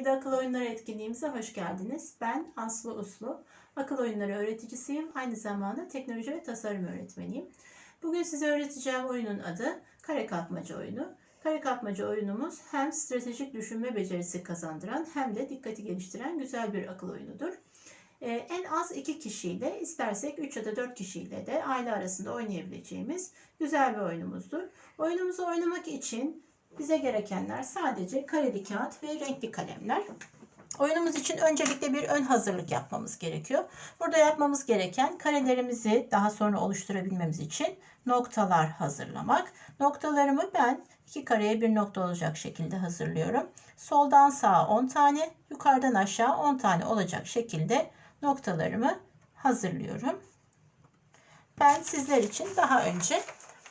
Evde Akıl Oyunları etkinliğimize hoş geldiniz. Ben Aslı Uslu. Akıl oyunları öğreticisiyim. Aynı zamanda teknoloji ve tasarım öğretmeniyim. Bugün size öğreteceğim oyunun adı Kare Kapmaca oyunu. Kare Kapmaca oyunumuz hem stratejik düşünme becerisi kazandıran hem de dikkati geliştiren güzel bir akıl oyunudur. Ee, en az iki kişiyle istersek 3 ya da 4 kişiyle de aile arasında oynayabileceğimiz güzel bir oyunumuzdur. Oyunumuzu oynamak için bize gerekenler sadece kareli kağıt ve renkli kalemler. Oyunumuz için öncelikle bir ön hazırlık yapmamız gerekiyor. Burada yapmamız gereken karelerimizi daha sonra oluşturabilmemiz için noktalar hazırlamak. Noktalarımı ben iki kareye bir nokta olacak şekilde hazırlıyorum. Soldan sağa 10 tane, yukarıdan aşağı 10 tane olacak şekilde noktalarımı hazırlıyorum. Ben sizler için daha önce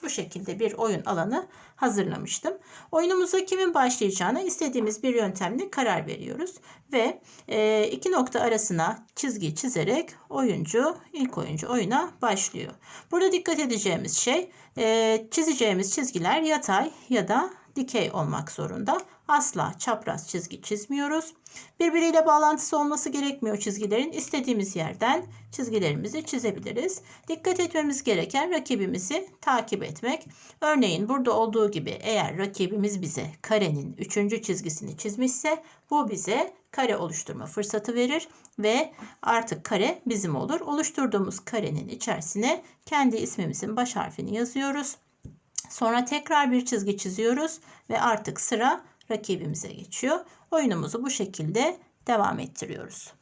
bu şekilde bir oyun alanı hazırlamıştım. Oyunumuza kimin başlayacağına istediğimiz bir yöntemle karar veriyoruz. Ve e, iki nokta arasına çizgi çizerek oyuncu, ilk oyuncu oyuna başlıyor. Burada dikkat edeceğimiz şey e, çizeceğimiz çizgiler yatay ya da dikey olmak zorunda. Asla çapraz çizgi çizmiyoruz. Birbiriyle bağlantısı olması gerekmiyor çizgilerin. İstediğimiz yerden çizgilerimizi çizebiliriz. Dikkat etmemiz gereken rakibimizi takip etmek. Örneğin burada olduğu gibi eğer rakibimiz bize karenin üçüncü çizgisini çizmişse bu bize kare oluşturma fırsatı verir ve artık kare bizim olur. Oluşturduğumuz karenin içerisine kendi ismimizin baş harfini yazıyoruz. Sonra tekrar bir çizgi çiziyoruz ve artık sıra rakibimize geçiyor. Oyunumuzu bu şekilde devam ettiriyoruz.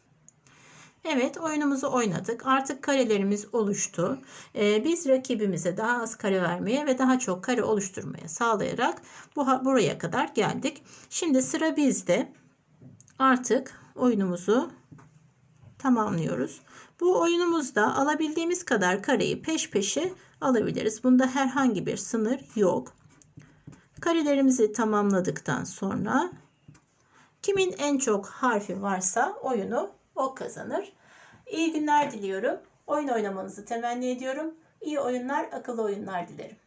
Evet oyunumuzu oynadık. Artık karelerimiz oluştu. Ee, biz rakibimize daha az kare vermeye ve daha çok kare oluşturmaya sağlayarak bu buraya kadar geldik. Şimdi sıra bizde. Artık oyunumuzu tamamlıyoruz. Bu oyunumuzda alabildiğimiz kadar kareyi peş peşe alabiliriz. Bunda herhangi bir sınır yok. Karelerimizi tamamladıktan sonra kimin en çok harfi varsa oyunu o kazanır. İyi günler diliyorum. Oyun oynamanızı temenni ediyorum. İyi oyunlar, akıllı oyunlar dilerim.